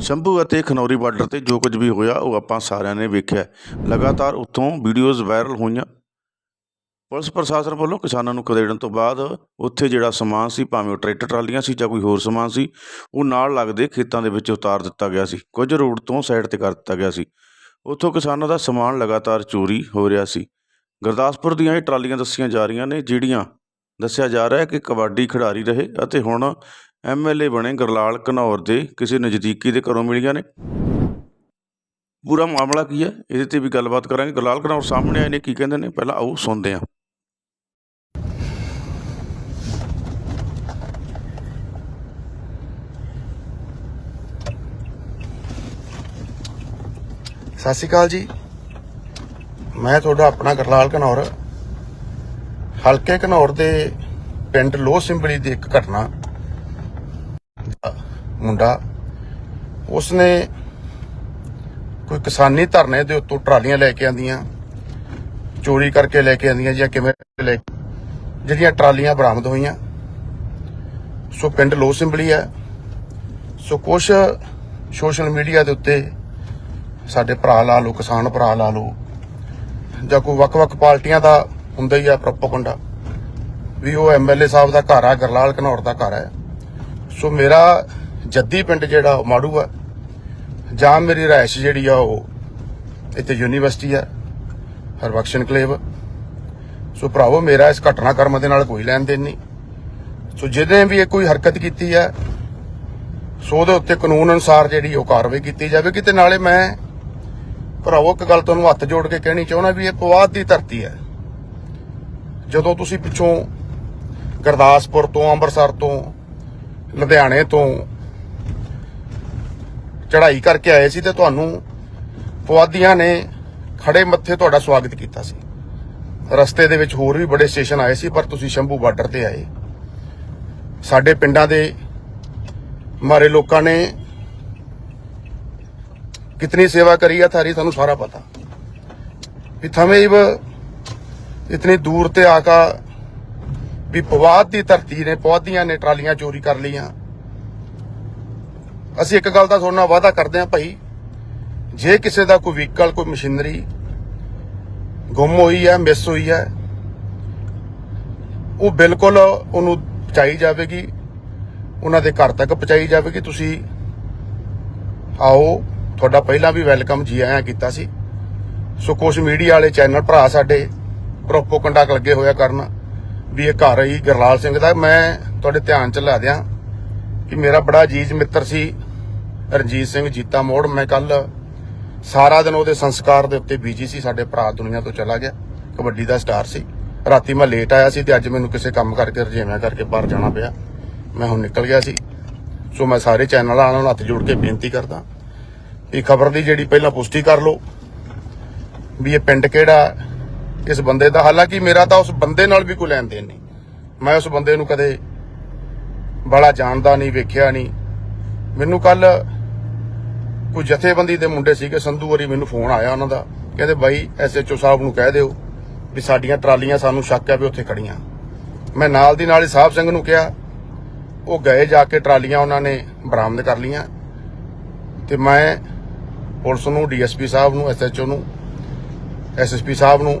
ਸ਼ੰਭੂ ਅਤੇ ਖਨੌਰੀ ਬਾਰਡਰ ਤੇ ਜੋ ਕੁਝ ਵੀ ਹੋਇਆ, ਉਹ ਆਪਾਂ ਸਾਰਿਆਂ ਨੇ ਵੇਖਿਆ ਲਗਾਤਾਰ ਉੱਥੋਂ ਵੀਡੀਓਜ਼ ਵਾਇਰਲ ਹੋਈਆਂ। ਪੁਲਿਸ ਪ੍ਰਸ਼ਾਸਨ ਵੱਲੋਂ ਕਿਸਾਨਾਂ ਨੂੰ ਕਦੇੜਨ ਤੋਂ ਬਾਅਦ ਉੱਥੇ ਜਿਹੜਾ ਸਮਾਨ ਸੀ, ਭਾਵੇਂ ਉਹ ਟਰੈਕਟਰ ਟਰਾਲੀਆਂ ਸੀ ਜਾਂ ਕੋਈ ਹੋਰ ਸਮਾਨ ਸੀ, ਉਹ ਨਾਲ ਲੱਗਦੇ ਖੇਤਾਂ ਦੇ ਵਿੱਚ ਉਤਾਰ ਦਿੱਤਾ ਗਿਆ ਸੀ। ਕੁਝ ਰੋਡ ਤੋਂ ਸਾਈਡ ਤੇ ਕਰ ਦਿੱਤਾ ਗਿਆ ਸੀ। ਉੱਥੋਂ ਕਿਸਾਨਾਂ ਦਾ ਸਮਾਨ ਲਗਾਤਾਰ ਚੋਰੀ ਹੋ ਰਿਹਾ ਸੀ। ਗੁਰਦਾਸਪੁਰ ਦੀਆਂ ਇਹ ਟਰਾਲੀਆਂ ਦੱਸੀਆਂ ਜਾ ਰਹੀਆਂ ਨੇ, ਜਿਹੜੀਆਂ ਦੱਸਿਆ ਜਾ ਰਿਹਾ ਹੈ ਕਿ ਕਬੱਡੀ ਖਿਡਾਰੀ ਰਹੇ ਅਤੇ ਹੁਣ ਐਮਐਲਏ ਬਣੇ ਗਰਲਾਲ ਘਨੌਰ ਦੇ ਕਿਸੇ ਨਜ਼ਦੀਕੀ ਦੇ ਘਰੋਂ ਮਿਲੀਆਂ ਨੇ। ਪੂਰਾ ਮਾਮਲਾ ਕੀ ਹੈ? ਇਹਦੇ ਤੇ ਵੀ ਗੱਲਬਾਤ ਕਰਾਂਗੇ। ਗਰਲਾਲ ਘਨੌਰ ਸਾਹਮਣੇ ਆਏ ਨੇ, ਕੀ ਕਹਿੰਦੇ ਨੇ? ਪਹਿਲਾਂ ਆਓ, ਸੁਣਦੇ ਹਾਂ। ਸਤਿ ਸ਼੍ਰੀ ਅਕਾਲ ਜੀ। ਮੈਂ ਤੁਹਾਡਾ ਆਪਣਾ ਗਰਲਾਲ ਘਨੌਰ। ਹਲਕੇ ਘਨੌਰ ਦੇ ਪਿੰਡ ਲੋਹ ਸਿੰਬਲੀ ਦੀ ਇੱਕ ਘਟਨਾ ਮੁੰਡਾ, ਉਸਨੇ ਕੋਈ ਕਿਸਾਨੀ ਧਰਨੇ ਦੇ ਉੱਤੋਂ ਟਰਾਲੀਆਂ ਲੈ ਕੇ ਆਂਦੀਆਂ ਚੋਰੀ ਕਰਕੇ ਲੈ ਕੇ ਆਂਦੀਆਂ ਜਾਂ ਕਿਵੇਂ ਲੈ ਜਿਹੜੀਆਂ ਟਰਾਲੀਆਂ ਬਰਾਮਦ ਹੋਈਆਂ। ਸੋ ਪਿੰਡ ਲੋਹ ਸਿੰਬਲੀ ਹੈ। ਸੋ ਕੁਛ ਸੋਸ਼ਲ ਮੀਡੀਆ ਦੇ ਉੱਤੇ ਸਾਡੇ ਭਰਾ ਲਾ ਲਓ, ਕਿਸਾਨ ਭਰਾ ਲਾ ਲੋ ਜਾਂ ਕੋਈ ਵੱਖ-ਵੱਖ ਪਾਰਟੀਆਂ ਦਾ ਹੁੰਦਾ ਹੀ ਆ ਪ੍ਰੋਪਗੈਂਡਾ, ਵੀ ਉਹ ਐਮਐਲਏ ਸਾਹਿਬ ਦਾ ਘਰ ਆ, ਗਰਲਾਲ ਘਨੌਰ ਦਾ ਘਰ ਹੈ। ਸੋ ਮੇਰਾ ਜੱਦੀ ਪਿੰਡ ਜਿਹੜਾ ਉਹ ਮਾੜੂ ਆ। ਜਾਂ ਮੇਰੀ ਰਾਇਸ਼ ਜਿਹੜੀ ਆ ਉਹ ਇੱਥੇ ਯੂਨੀਵਰਸਿਟੀ ਆ ਹਰਬਖਸ਼ ਕਲੇਵ। ਸੋ ਭਰਾਵੋ, ਮੇਰਾ ਇਸ ਘਟਨਾਕ੍ਰਮ ਦੇ ਨਾਲ ਕੋਈ ਲੈਣ ਦੇਣ ਨਹੀਂ। ਸੋ ਜਿਹਨੇ ਵੀ ਇਹ ਕੋਈ ਹਰਕਤ ਕੀਤੀ ਹੈ ਸੋ ਉਹਦੇ ਉੱਤੇ ਕਾਨੂੰਨ ਅਨੁਸਾਰ ਜਿਹੜੀ ਉਹ ਕਾਰਵਾਈ ਕੀਤੀ ਜਾਵੇਗੀ ਤੇ ਨਾਲੇ ਮੈਂ, ਭਰਾਵੋ, ਇੱਕ ਗੱਲ ਤੁਹਾਨੂੰ ਹੱਥ ਜੋੜ ਕੇ ਕਹਿਣੀ ਚਾਹੁੰਦਾ ਵੀ ਇਹ ਪਵਾਦ ਦੀ ਧਰਤੀ ਹੈ ਜਦੋਂ ਤੁਸੀਂ ਪਿੱਛੋਂ ਗੁਰਦਾਸਪੁਰ ਤੋਂ, ਅੰਮ੍ਰਿਤਸਰ ਤੋਂ ਲੁਧਿਆਣੇ ਤੋਂ ਚੜ੍ਹਾਈ ਕਰਕੇ ਆਏ ਸੀ ਤੇ ਤੁਹਾਨੂੰ ਪਵਾਦੀਆਂ ਨੇ ਖੜੇ ਮੱਥੇ ਤੁਹਾਡਾ ਸਵਾਗਤ ਕੀਤਾ ਸੀ ਰਸਤੇ ਦੇ ਵਿੱਚ ਹੋਰ ਵੀ ਬੜੇ ਸਟੇਸ਼ਨ ਆਏ ਸੀ ਪਰ ਤੁਸੀਂ ਸ਼ੰਭੂ ਬਾਰਡਰ ਤੇ ਆਏ ਸਾਡੇ ਪਿੰਡਾਂ ਦੇ ਮਾਰੇ ਲੋਕਾਂ ਨੇ कितनी सेवा करी है थारी थानू सारा पता भी थमें इव इतनी दूर ते आका ਵੀ ਪਵਾਦ ਦੀ ਧਰਤੀ ਨੇ ਪੌਦੀਆਂ ਨੇ ਟਰਾਲੀਆਂ ਚੋਰੀ ਕਰ ਲਈਆਂ। ਅਸੀਂ ਇੱਕ ਗੱਲ ਦਾ ਤੁਹਾਡੇ ਨਾਲ ਵਾਅਦਾ ਕਰਦੇ ਹਾਂ ਭਾਈ, ਜੇ ਕਿਸੇ ਦਾ ਕੋਈ ਵਹੀਕਲ, ਕੋਈ ਮਸ਼ੀਨਰੀ ਗੁੰਮ ਹੋਈ ਹੈ, ਮਿਸ ਹੋਈ ਹੈ, ਉਹ ਬਿਲਕੁਲ ਉਹਨੂੰ ਪਹੁੰਚਾਈ ਜਾਵੇਗੀ, ਉਹਨਾਂ ਦੇ ਘਰ ਤੱਕ ਪਹੁੰਚਾਈ ਜਾਵੇਗੀ। ਤੁਸੀਂ ਆਓ, ਤੁਹਾਡਾ ਪਹਿਲਾਂ ਵੀ ਵੈਲਕਮ ਜੀ ਆਇਆਂ ਕੀਤਾ ਸੀ। ਸੋ ਕੁਝ ਮੀਡੀਆ ਵਾਲੇ ਚੈਨਲ ਭਰਾ ਸਾਡੇ ਪ੍ਰੋਪੋਗੈਂਡਾ ਲੱਗੇ ਹੋਇਆ ਕਰਨ। ਵੀ ਇਹ ਘਰ ਹੀ ਗਰਲਾਲ ਸਿੰਘ ਦਾ, ਮੈਂ ਤੁਹਾਡੇ ਧਿਆਨ ਚ ਲਾ ਦਿਆਂ ਕਿ ਮੇਰਾ ਬੜਾ ਅਜੀਜ਼ ਮਿੱਤਰ ਸੀ, ਰਣਜੀਤ ਸਿੰਘ ਜੀਤਾ ਮੋੜ। ਮੈਂ ਕੱਲ ਸਾਰਾ ਦਿਨ ਉਹਦੇ ਸੰਸਕਾਰ ਦੇ ਉੱਤੇ ਬੀਜੀ ਸੀ, ਸਾਡੇ ਭਰਾ ਦੁਨੀਆ ਤੋਂ ਚਲਾ ਗਿਆ, ਕਬੱਡੀ ਦਾ ਸਟਾਰ ਸੀ। ਰਾਤੀ ਮੈਂ ਲੇਟ ਆਇਆ ਸੀ ਤੇ ਅੱਜ ਮੈਨੂੰ ਕਿਸੇ ਕੰਮ ਕਰਕੇ ਰਜੇਵਿਆਂ ਕਰਕੇ ਬਾਹਰ ਜਾਣਾ ਪਿਆ। ਮੈਂ ਹੁਣ ਨਿਕਲ ਗਿਆ ਸੀ। ਸੋ ਮੈਂ ਸਾਰੇ ਚੈਨਲਾਂ ਨੂੰ ਹੱਥ ਜੋੜ ਕੇ ਬੇਨਤੀ ਕਰਦਾ ਵੀ ਖਬਰ ਦੀ ਜਿਹੜੀ ਪਹਿਲਾਂ ਪੁਸ਼ਟੀ ਕਰ ਲਓ, ਵੀ ਇਹ ਪਿੰਡ ਕਿਹੜਾ ਇਸ ਬੰਦੇ ਦਾ। ਹਾਲਾਂਕਿ ਮੇਰਾ ਤਾਂ ਉਸ ਬੰਦੇ ਨਾਲ ਵੀ ਕੋਈ ਲੈਣ ਦੇਣ ਨਹੀਂ। ਮੈਂ ਉਸ ਬੰਦੇ ਨੂੰ ਕਦੇ ਬੜਾ ਜਾਣਦਾ ਨਹੀਂ, ਵੇਖਿਆ ਨਹੀਂ। ਮੈਨੂੰ ਕੱਲ ਕੋਈ ਜਥੇਬੰਦੀ ਦੇ ਮੁੰਡੇ ਸੀਗੇ, ਸੰਧੂ ਵਰੀ ਮੈਨੂੰ ਫੋਨ ਆਇਆ ਉਹਨਾਂ ਦਾ। ਕਹਿੰਦੇ, ਬਾਈ ਐਸਐਚਓ ਸਾਹਿਬ ਨੂੰ ਕਹਿ ਦਿਓ ਵੀ ਸਾਡੀਆਂ ਟਰਾਲੀਆਂ ਸਾਨੂੰ ਸ਼ੱਕ ਹੈ ਵੀ ਉੱਥੇ ਖੜੀਆਂ ਮੈਂ ਨਾਲ ਦੀ ਨਾਲ ਹੀ ਸਾਹਿਬ ਸਿੰਘ ਨੂੰ ਕਿਹਾ, ਉਹ ਗਏ ਜਾ ਕੇ ਟਰਾਲੀਆਂ ਉਹਨਾਂ ਨੇ ਬਰਾਮਦ ਕਰ ਲੀਆਂ ਤੇ ਮੈਂ ਪੁਲਿਸ ਨੂੰ ਡੀਐਸਪੀ ਸਾਹਿਬ ਨੂੰ ਐਸਐਚਓ ਨੂੰ ਐਸਐਸਪੀ ਸਾਹਿਬ ਨੂੰ